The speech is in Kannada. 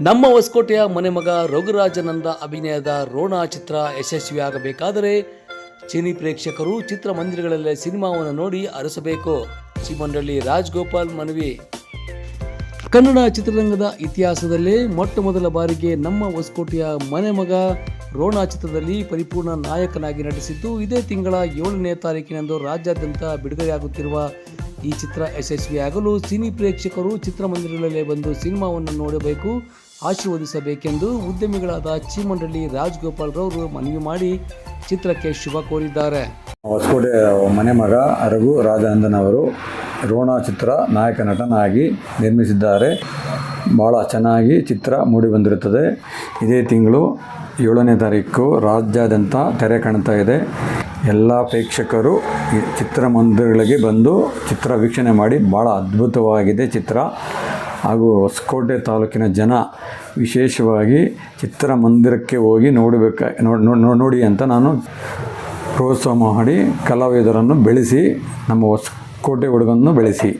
ನಮ್ಮ ಹೊಸಕೋಟೆಯ ಮನೆಮಗ ರಘುರಾಜನಂದ ಅಭಿನಯದ ರೋಣ ಚಿತ್ರ ಯಶಸ್ವಿಯಾಗಬೇಕಾದರೆ ಚಿನಿ ಪ್ರೇಕ್ಷಕರು ಚಿತ್ರಮಂದಿರಗಳಲ್ಲಿ ಸಿನಿಮಾವನ್ನು ನೋಡಿ ಅರಸಬೇಕು. ಚಿಮಂಡಳ್ಳಿ ರಾಜ್ಗೋಪಾಲ್ ಮನವಿ. ಕನ್ನಡ ಚಿತ್ರರಂಗದ ಇತಿಹಾಸದಲ್ಲೇ ಮೊಟ್ಟ ಮೊದಲ ಬಾರಿಗೆ ನಮ್ಮ ಹೊಸಕೋಟೆಯ ಮನೆಮಗ ರೋಣ ಚಿತ್ರದಲ್ಲಿ ಪರಿಪೂರ್ಣ ನಾಯಕನಾಗಿ ನಟಿಸಿದ್ದು ಇದೇ ತಿಂಗಳ ಏಳನೇ ತಾರೀಕಿನಂದು ರಾಜ್ಯಾದ್ಯಂತ ಬಿಡುಗಡೆಯಾಗುತ್ತಿರುವ ಈ ಚಿತ್ರ ಯಶಸ್ವಿಯಾಗಲು ಸಿನಿ ಪ್ರೇಕ್ಷಕರು ಚಿತ್ರಮಂದಿರಗಳಲ್ಲೇ ಬಂದು ಸಿನಿಮಾವನ್ನು ನೋಡಬೇಕು, ಆಶೀರ್ವದಿಸಬೇಕೆಂದು ಉದ್ಯಮಿಗಳಾದ ಚಿಮಂಡಳಿ ರಾಜ್ಗೋಪಾಲ್ ರವರು ಮನವಿ ಮಾಡಿ ಚಿತ್ರಕ್ಕೆ ಶುಭ ಕೋರಿದ್ದಾರೆ. ಹೊಸಕೋಟೆ ಮನೆ ಮಗ ರಘು ರಾಜಾನಂದನ್ ಅವರು ರೋಣ ಚಿತ್ರ ನಾಯಕ ನಟನಾಗಿ ನಿರ್ಮಿಸಿದ್ದಾರೆ. ಭಾಳ ಚೆನ್ನಾಗಿ ಚಿತ್ರ ಮೂಡಿಬಂದಿರುತ್ತದೆ ಇದೇ ತಿಂಗಳು ಏಳನೇ ತಾರೀಕು ರಾಜ್ಯಾದ್ಯಂತ ತೆರೆ ಕಾಣ್ತಾ ಇದೆ. ಎಲ್ಲ ಪ್ರೇಕ್ಷಕರು ಈ ಚಿತ್ರಮಂದಿರಗಳಿಗೆ ಬಂದು ಚಿತ್ರ ವೀಕ್ಷಣೆ ಮಾಡಿ. ಭಾಳ ಅದ್ಭುತವಾಗಿದೆ ಚಿತ್ರ. ಹಾಗೂ ಹೊಸಕೋಟೆ ತಾಲೂಕಿನ ಜನ ವಿಶೇಷವಾಗಿ ಚಿತ್ರಮಂದಿರಕ್ಕೆ ಹೋಗಿ ನೋಡಬೇಕ, ನೋಡಿ ನೋಡಿ ಅಂತ ನಾನು ಪ್ರೋತ್ಸಾಹ ಮಾಡಿ ಕಲಾವಿದರನ್ನು ಬೆಳೆಸಿ, ನಮ್ಮ ಹೊಸಕೋಟೆ ಹುಡುಗನ್ನು ಬೆಳೆಸಿ.